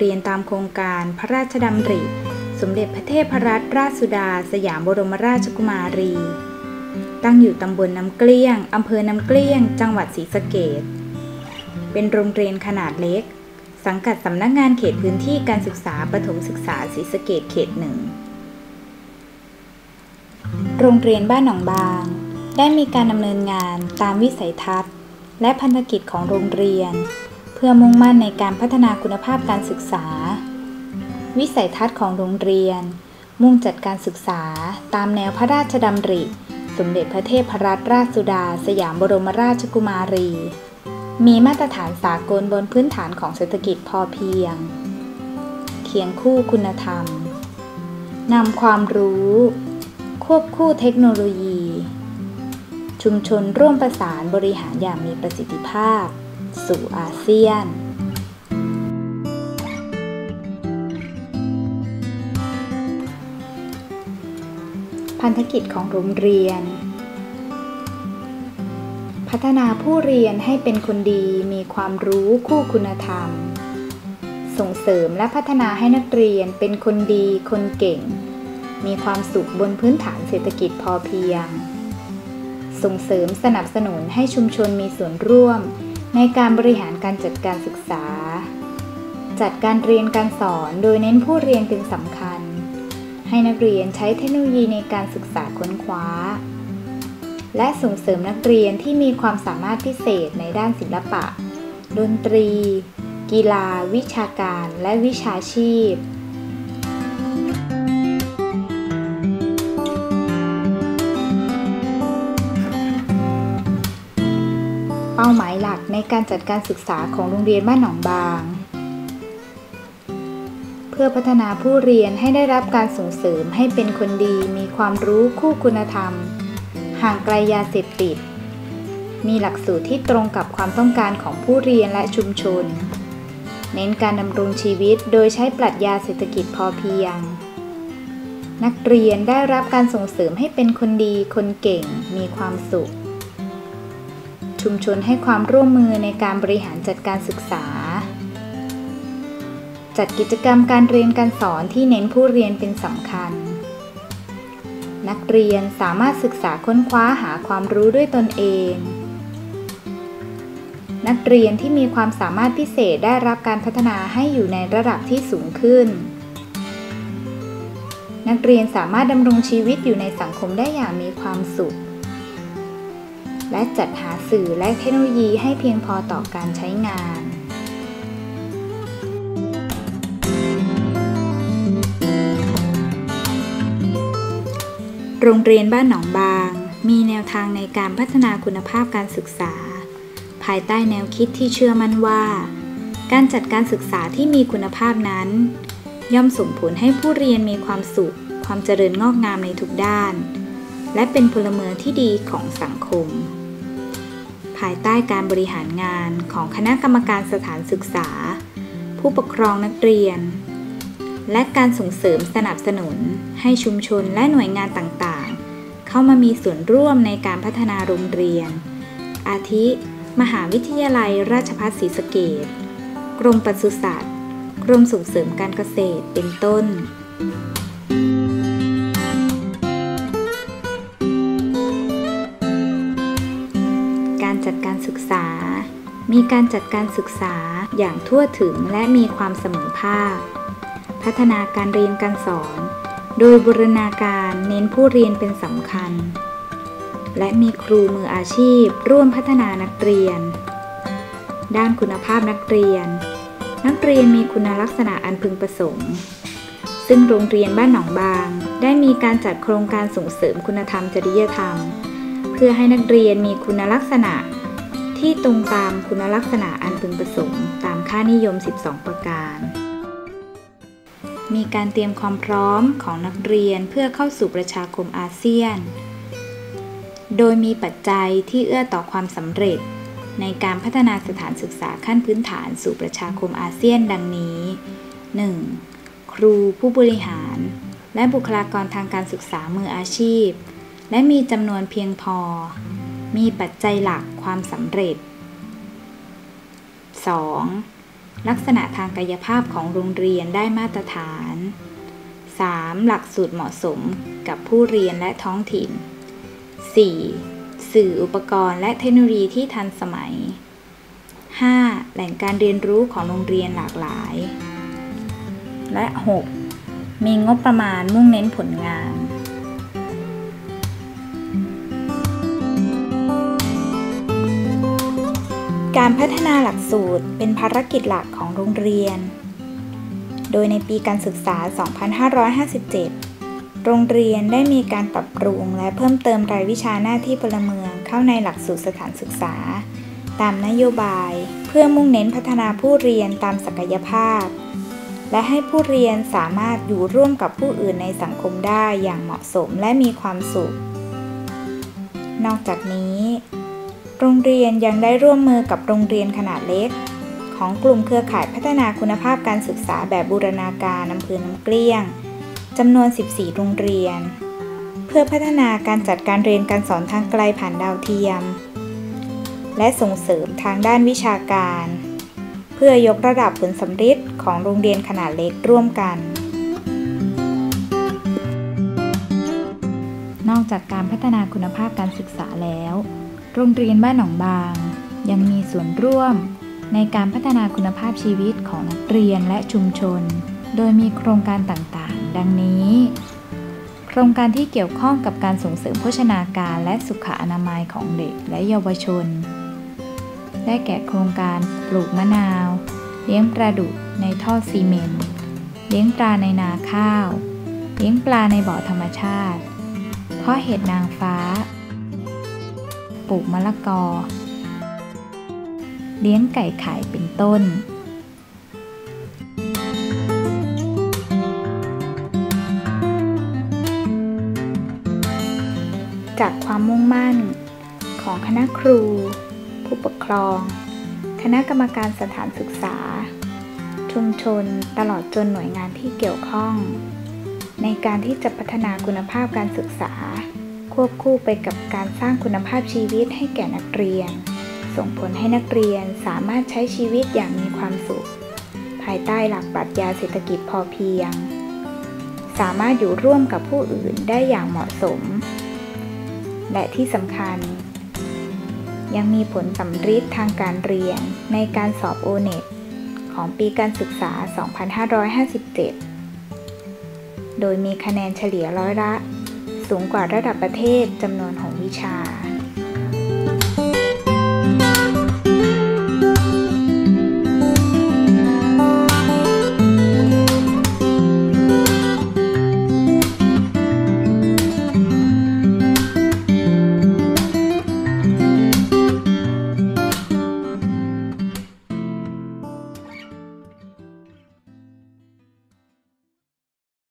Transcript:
เรียนตามโครงการพระราชดำริ สมเด็จพระเทพรัตนราชสุดา สยามบรมราชกุมารี ตั้งอยู่ตำบลน้ำเกลี้ยงอำเภอน้ำเกลี้ยง จังหวัดศรีสะเกดเป็นโรงเรียนขนาดเล็ก สังกัดสำนักงานเขตพื้นที่การศึกษาประถมศึกษาศรีสะเกดเขตหนึ่งโรงเรียนบ้านหนองบาง ได้มีการดำเนินงานตามวิสัยทัศน์ และพันธกิจของโรงเรียน พื่อมุ่งมั่นในการพัฒนาคุณภาพการศึกษา วิสัยทัศน์ของโรงเรียน มุ่งจัดการศึกษา ตามแนวพระราชดำริ สมเด็จพระเทพรัตนราชสุดา สยามบรมราชกุมารี มีมาตรฐานสากลบนพื้นฐานของเศรษฐกิจพอเพียง เคียงคู่คุณธรรมนำความรู้ ควบคู่เทคโนโลยี ชุมชนร่วมประสานบริหารอย่างมีประสิทธิภาพ สู่อาเซียนพันธกิจของโรงเรียน พัฒนาผู้เรียนให้เป็นคนดีมีความรู้คู่คุณธรรม ส่งเสริมและพัฒนาให้นักเรียนเป็นคนดีคนเก่ง มีความสุขบนพื้นฐานเศรษฐกิจพอเพียง ส่งเสริมสนับสนุนให้ชุมชนมีส่วนร่วม ในการบริหารการจัดการศึกษา จัดการเรียนการสอนโดยเน้นผู้เรียนเป็นสำคัญ ให้นักเรียนใช้เทคโนโลยีในการศึกษาค้นคว้า และส่งเสริมนักเรียนที่มีความสามารถพิเศษในด้านศิลปะ ดนตรี กีฬา วิชาการ และวิชาชีพาหมายหลักในการจัดการศึกษาของโรงเรียนบ้านหนองบาง เพื่อพัฒนาผู้เรียนให้ได้รับการส่งเสริมให้เป็นคนดีมีความรู้คู่คุณธรรม ห่างไกลยาเสพติด มีหลักสูตรที่ตรงกับความต้องการของผู้เรียนและชุมชน เน้นการดำรงชีวิตโดยใช้ปรัชญาเศรษฐกิจพอเพียงนักเรียนได้รับการส่งเสริมให้เป็นคนดี คนเก่ง มีความสุข ชุมชนให้ความร่วมมือในการบริหารจัดการศึกษา จัดกิจกรรมการเรียนการสอนที่เน้นผู้เรียนเป็นสำคัญ นักเรียนสามารถศึกษาค้นคว้าหาความรู้ด้วยตนเอง นักเรียนที่มีความสามารถพิเศษได้รับการพัฒนาให้อยู่ในระดับที่สูงขึ้น นักเรียนสามารถดำรงชีวิตอยู่ในสังคมได้อย่างมีความสุข และจัดหาสื่อและเทคโนโลยีให้เพียงพอต่อการใช้งานโรงเรียนบ้านหนองบาง มีแนวทางในการพัฒนาคุณภาพการศึกษา ภายใต้แนวคิดที่เชื่อมั่นว่า การจัดการศึกษาที่มีคุณภาพนั้น ย่อมส่งผลให้ผู้เรียนมีความสุข ความเจริญงอกงามในทุกด้าน และเป็นพลเมืองที่ดีของสังคม ภายใต้การบริหารงานของคณะกรรมการสถานศึกษา ผู้ปกครองนักเรียน และการส่งเสริมสนับสนุนให้ชุมชนและหน่วยงานต่างๆ เข้ามามีส่วนร่วมในการพัฒนาโรงเรียน อาทิ มหาวิทยาลัยราชภัฏศรีสะเกดกรมปศุสัตว์ กรมส่งเสริมการเกษตรเป็นต้น การศึกษา มีการจัดการศึกษาอย่างทั่วถึงและมีความเสมอภาค พัฒนาการเรียนการสอน โดยบูรณาการเน้นผู้เรียนเป็นสำคัญ และมีครูมืออาชีพร่วมพัฒนานักเรียน ด้านคุณภาพนักเรียน นักเรียนมีคุณลักษณะอันพึงประสงค์ ซึ่งโรงเรียนบ้านหนองบาง ได้มีการจัดโครงการส่งเสริมคุณธรรมจริยธรรม เพื่อให้นักเรียนมีคุณลักษณะ ที่ตรงตามคุณลักษณะอันพึงประสงค์ ตามค่านิยม 12 ประการ มีการเตรียมความพร้อมของนักเรียนเพื่อเข้าสู่ประชาคมอาเซียน โดยมีปัจจัยที่เอื้อต่อความสำเร็จ ในการพัฒนาสถานศึกษาขั้นพื้นฐานสู่ประชาคมอาเซียนดังนี้ 1. ครูผู้บริหาร และบุคลากรทางการศึกษามืออาชีพ และมีจำนวนเพียงพอ มีปัจจัยหลักความสำเร็จ 2. ลักษณะทางกายภาพของโรงเรียนได้มาตรฐาน 3. หลักสูตรเหมาะสมกับผู้เรียนและท้องถิ่น 4. สื่ออุปกรณ์และเทคโนโลยีที่ทันสมัย 5. แหล่งการเรียนรู้ของโรงเรียนหลากหลาย และ 6. มีงบประมาณมุ่งเน้นผลงาน การพัฒนาหลักสูตรเป็นภารกิจหลักของโรงเรียน โดยในปีการศึกษา 2557 โรงเรียนได้มีการปรับปรุงและเพิ่มเติมรายวิชาหน้าที่พลเมืองเข้าในหลักสูตรสถานศึกษา ตามนโยบาย เพื่อมุ่งเน้นพัฒนาผู้เรียนตามศักยภาพ และให้ผู้เรียนสามารถอยู่ร่วมกับผู้อื่นในสังคมได้อย่างเหมาะสมและมีความสุข นอกจากนี้ โรงเรียนยังได้ร่วมมือกับโรงเรียนขนาดเล็ก ของกลุ่มเครือข่ายพัฒนาคุณภาพการศึกษาแบบบูรณาการอำเภอน้ำเกลี้ยงจำนวน 14 โรงเรียน เพื่อพัฒนาการจัดการเรียนการสอนทางไกลผ่านดาวเทียม และส่งเสริมทางด้านวิชาการ เพื่อยกระดับผลสำฤทธิ์ของโรงเรียนขนาดเล็กร่วมกัน นอกจากการพัฒนาคุณภาพการศึกษาแล้ว โรงเรียนบ้านหนองบาง ยังมีส่วนร่วม ในการพัฒนาคุณภาพชีวิตของนักเรียนและชุมชน โดยมีโครงการต่างๆ ดังนี้ โครงการที่เกี่ยวข้องกับการส่งเสริมโภชนาการและสุขอนามัยของเด็กและเยาวชน ได้แก่โครงการปลูกมะนาว เลี้ยงปลาดุกในท่อซีเมนต์ เลี้ยงปลาในนาข้าว เลี้ยงปลาในบ่อธรรมชาติ เพราะเห็ดนางฟ้า ปลูกมะละกอ เลี้ยงไก่ไข่เป็นต้นจากความมุ่งมั่นของคณะครู ผู้ปกครอง คณะกรรมการสถานศึกษา ชุมชนตลอดจนหน่วยงานที่เกี่ยวข้อง ในการที่จะพัฒนาคุณภาพการศึกษา ควบคู่ไปกับการสร้างคุณภาพชีวิตให้แก่นักเรียน ส่งผลให้นักเรียนสามารถใช้ชีวิตอย่างมีความสุข ภายใต้หลักปรัชญาเศรษฐกิจพอเพียง สามารถอยู่ร่วมกับผู้อื่นได้อย่างเหมาะสม และที่สำคัญ ยังมีผลสำฤทธิ์ทางการเรียนในการสอบโอเน็ตของปีการศึกษา 2557 โดยมีคะแนนเฉลี่ยร้อยละ สูงกว่าระดับประเทศจำนวนของวิชา